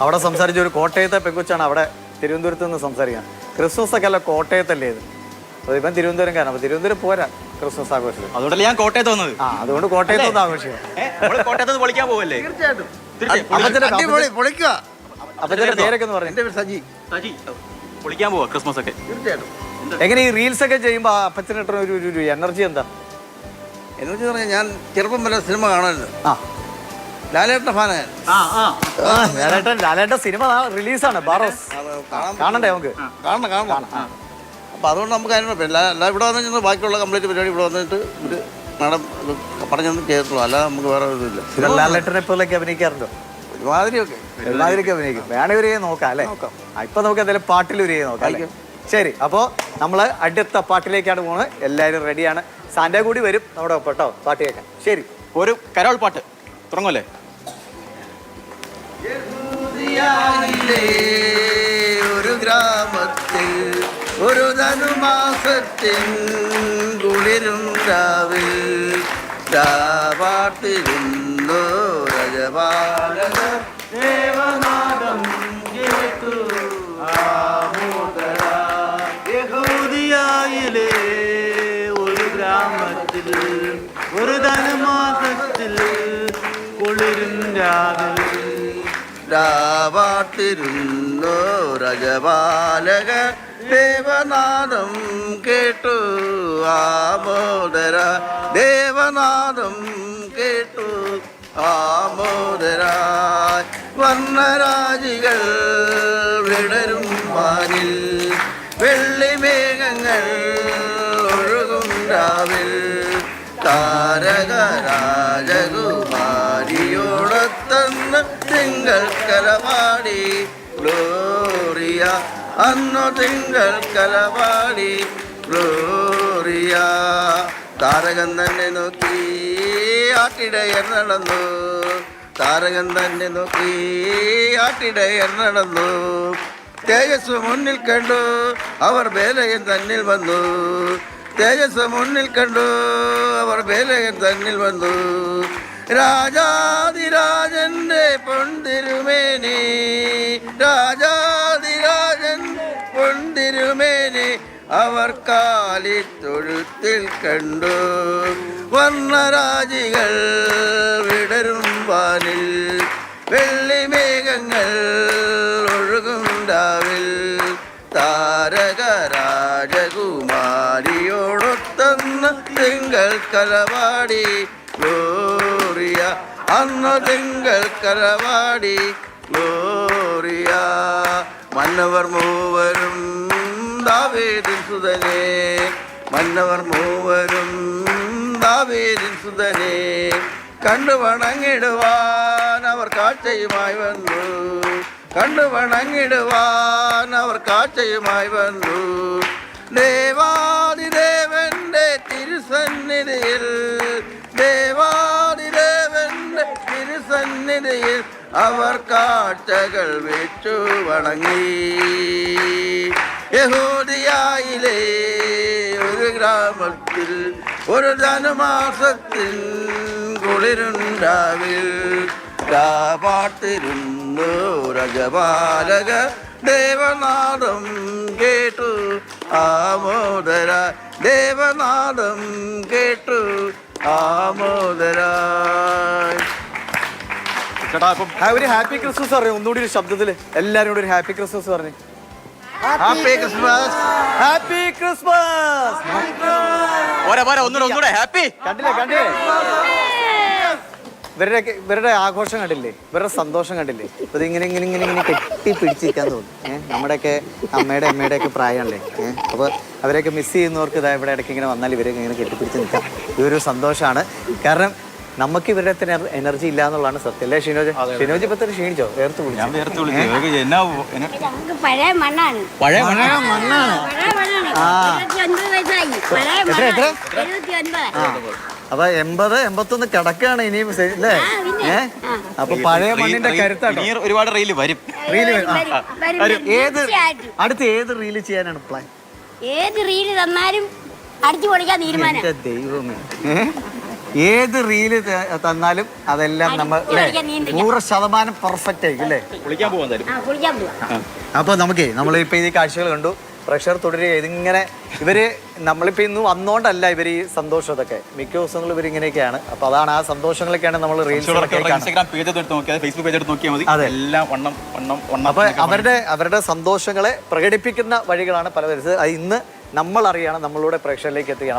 അവിടെ സംസാരിച്ച ഒരു കോട്ടയത്തെ പെങ്കുച്ചാണ് അവിടെ തിരുവനന്തപുരത്ത് നിന്ന് സംസാരിക്കാൻ. ക്രിസ്മസ് ഒക്കെ അല്ല കോട്ടയത്തല്ലേ ഇത്? അപ്പോൾ ഇവൻ തിരുവനന്തപുരം അപ്പൊ തിരുവനന്തപുരം പോരാ ക്രിസ്മസ് ആഘോഷത്തിൽ അതുകൊണ്ടല്ലേ ഞാൻ കോട്ടയത്ത് വന്നത്? ആ അതുകൊണ്ട് കോട്ടയത്ത് നിന്ന് ആഘോഷിക്കാം കോട്ടയത്ത് പൊളിക്കാൻ പോവല്ലേ? തീർച്ചയായിട്ടും. അപ്പച്ചന്റെ പേരൊക്കെ എന്ന് പറഞ്ഞു പേര് സജി. സജി, പൊളിക്കാൻ പോവാ ക്രിസ്മസ് ഒക്കെ തീർച്ചയായിട്ടും എങ്ങനെ ഈ റീൽസ് ഒക്കെ ചെയ്യുമ്പോൾ അപ്പച്ചന് ഒരു ഒരു- എനർജി എന്താ? എന്ന് വെച്ച് പറഞ്ഞാൽ ഞാൻ ചെറുപ്പം വരെ സിനിമ കാണുന്നത് ആ. ലാലേട്ട ഫാനാണ് ലാലേട്ടൻ ലാലേട്ടൻ സിനിമ റിലീസാണ് ബാറോസ്. കാണണ്ടേ നമുക്ക്? കാണണം കാണണം. അപ്പം അതുകൊണ്ട് നമുക്ക് അതിനോട് ഇവിടെ വന്നു കഴിഞ്ഞാൽ ബാക്കിയുള്ള കംപ്ലീറ്റ് പരിപാടി ഇവിടെ വന്നിട്ട് ഒരു നടൻ പറഞ്ഞൊന്നും ചെയ്തിട്ടുള്ളൂ അല്ലാതെ നമുക്ക് വേറെ ഇത് ലാലേട്ടനെ പോലൊക്കെ അഭിനയിക്കാറുണ്ടോ? ഒരുമാതിരിയൊക്കെ ഒരുമാതിരിയൊക്കെ അഭിനയിക്കും. വേണേ ഒരു നോക്കാം അല്ലേ? നോക്കാം. ഇപ്പൊ നമുക്ക് എന്തായാലും പാട്ടിൽ ഒരു നോക്കാം? ശരി അപ്പോ നമ്മൾ അടുത്ത പാട്ടിലേക്കാണ് പോകുന്നത് എല്ലാവരും റെഡിയാണ് സാന്റ കൂടി വരും നമ്മുടെ ഒപ്പം കേട്ടോ പാട്ട് കേൾക്കാം ശരി ഒരു കരോൾ പാട്ട്. തുടങ്ങല്ലേ ഒരു ഗ്രാമത്തിൽ ഒരു ധനുമാസത്തിൻ കുളിരും രാവിൽ. രാവാട്ടിരുന്നു രജപാലക ദേവനാദം കേട്ടു. ആമോദര യഹൂദിയായിലെ ഒരു ഗ്രാമത്തിൽ ഒരു ധനുമാസത്തിൽ കുളിരും രാവിൽ. രാവാട്ടിരുന്നു രജപാലക ദേവനാദം കേട്ടു ആമോദര ദേവനാദം കേട്ടു ആമോദര വർണരാജികൾ വിടരും പാലിൽ വെള്ളിമേഘങ്ങൾ ഒഴുകും രാവിൽ. താരക തിങ്കൾ കലവാടി ഗ്ലോറിയ അന്നു തിങ്കൾ കലവാടി ഗ്ലോറിയ താരകൻ തന്നെ നോക്കി ആട്ടിടയർ നടന്നു. താരകൻ തന്നെ നോക്കി ആട്ടിടയർ നടന്നു. തേജസ് മുന്നിൽ കണ്ടു അവർ വേലയൻ തന്നിൽ വന്നു. തേജസ് മുന്നിൽ കണ്ടു അവർ വേലയൻ തന്നിൽ വന്നു. രാജാതിരാജന്റെ പൊന്തിരുമേനി രാജാതിരാജൻ പൊന്തിരുമേനി അവർ കാലിത്തൊഴുത്തിൽ കണ്ടു. വർണരാജികൾ വിടരും വാനിൽ വെള്ളിമേഘങ്ങൾ ഒഴുകുണ്ടാവിൽ. താരക രാജകുമാരിയോടൊത്തന്ന് തിങ്കൾ കലവാടി ഗ്ലോറിയ അന്ന് തിങ്കൾ കരവാടി ഗ്ലോറിയ. മന്നവർ മൂവരും ദാവേദിൻ സുതനേ. മന്നവർ മൂവരും ദാവേദിൻ സുതനേ. കണ്ടു വണങ്ങിടുവാൻ അവർ കാഴ്ചയുമായി വന്നു. കണ്ടു വണങ്ങിടുവാൻ അവർ കാഴ്ചയുമായി വന്നു. ദേവാദിദേവന്റെ തിരുസന്നിധിയിൽ തിരുസന്നിധിയിൽ അവർ കാഴ്ചകൾ വെച്ചു വണങ്ങി. യഹൂദിയായിലേ ഒരു ഗ്രാമത്തിൽ ഒരു ധനുമാസത്തിൽ കുളിരുണ്ടാവിൽ. കാപാട്ടിരുന്നു രജപാലക ദേവനാദം കേട്ടു. ആമോദര ദേവനാദം കേട്ടു. ആമോദര ചേട്ടാ ഇപ്പം ഒരു ഹാപ്പി ക്രിസ്മസ് പറഞ്ഞു. ഒന്നുകൂടി ഒരു ശബ്ദത്തിൽ എല്ലാരും കൂടി ഒരു ഹാപ്പി ക്രിസ്മസ് പറഞ്ഞു. Happy Christmas. Happy Christmas. പോരാ പോരാ ഒന്നുകൂടെ ഒന്നുകൂടെ. ഹാപ്പി. കണ്ടില്ലേ കണ്ടില്ലേ? ഇവരുടെ ഇവരുടെ ആഘോഷം കണ്ടില്ലേ? ഇവരുടെ സന്തോഷം കണ്ടില്ലേ? അപ്പൊ ഇതിങ്ങനെ ഇങ്ങനെ ഇങ്ങനെ ഇങ്ങനെ കെട്ടി പിടിച്ചിരിക്കാൻ തോന്നും. ഏഹ് നമ്മുടെയൊക്കെ അമ്മയുടെ അമ്മയുടെ ഒക്കെ പ്രായമല്ലേ ഏഹ് അപ്പൊ അവരെയൊക്കെ മിസ് ചെയ്യുന്നവർക്ക് ഇതാ ഇവിടെ ഇടയ്ക്ക് ഇങ്ങനെ വന്നാൽ ഇവരൊക്കെ ഇങ്ങനെ കെട്ടിപ്പിടിച്ച് നിൽക്കാം. ഇതൊരു സന്തോഷമാണ്. കാരണം നമുക്ക് ഇവരുടെ തന്നെ എനർജി ഇല്ല എന്നുള്ളതാണ് സത്യം. അല്ലേ ഷിനോജ്? ഷിനോജ് ഇപ്പൊ തന്നെ ക്ഷീണിച്ചോ? വേർത്ത് വിളിച്ചു. പഴയ മണ്ണാണ്. പഴയ മണ്ണാണ്. എത്ര, എത്ര? അപ്പൊ എൺപത് എൺപത്തൊന്ന് കിടക്കാണ് ഇനിയും അല്ലേ? ഏഹ് അപ്പൊ പഴയ മണ്ണിന്റെ കരുത്താണ് ഇനി ഒരുപാട് റീൽ വരും. റീൽ വരും. ആ, വരും, വരും, വരും. ഏത്. അടുത്ത് ഏത് റീൽ ചെയ്യാനാണ് പ്ലാൻ ഏത് റീൽ തന്നാലും അടിച്ചു പൊളിക്കാൻ തീരുമാനം. ദൈവമേ? ഏത് റീൽ തന്നാലും അതെല്ലാം നമ്മൾ. നൂറ് ശതമാനം പെർഫെക്റ്റ് ആയിരിക്കും അല്ലേ? കുളിക്കാൻ പോകാൻ അപ്പൊ ആ കുളിക്കാൻ പോവാ. അപ്പോൾ നമുക്കേ നമ്മളിപ്പോൾ ഈ കാഴ്ചകൾ കണ്ടു. പ്രഷർ തുടരുക ഇതിങ്ങനെ ഇവർ നമ്മളിപ്പോൾ ഇന്ന് വന്നോണ്ടല്ല ഇവർ ഈ സന്തോഷം ഇതൊക്കെ മിക്ക ദിവസങ്ങളും ഇവർ ഇങ്ങനെയൊക്കെയാണ്. അപ്പോൾ അതാണ് ആ സന്തോഷങ്ങളൊക്കെയാണ് നമ്മൾ റീൽസ് ഇൻസ്റ്റാഗ്രാം പേജ് എടുത്ത് നോക്കിയാൽ ഫേസ്ബുക്ക് പേജ് എടുത്ത് നോക്കിയാൽ മതി. എല്ലാം വണ്ണം വണ്ണം വണ്ണം അപ്പോൾ അവരുടെ അവരുടെ സന്തോഷങ്ങളെ പ്രകടിപ്പിക്കുന്ന വഴികളാണ് പല അത് ഇന്ന് നമ്മൾ അറിയണം നമ്മളുടെ പ്രേക്ഷകരിലേക്ക് എത്തുകയാണ്.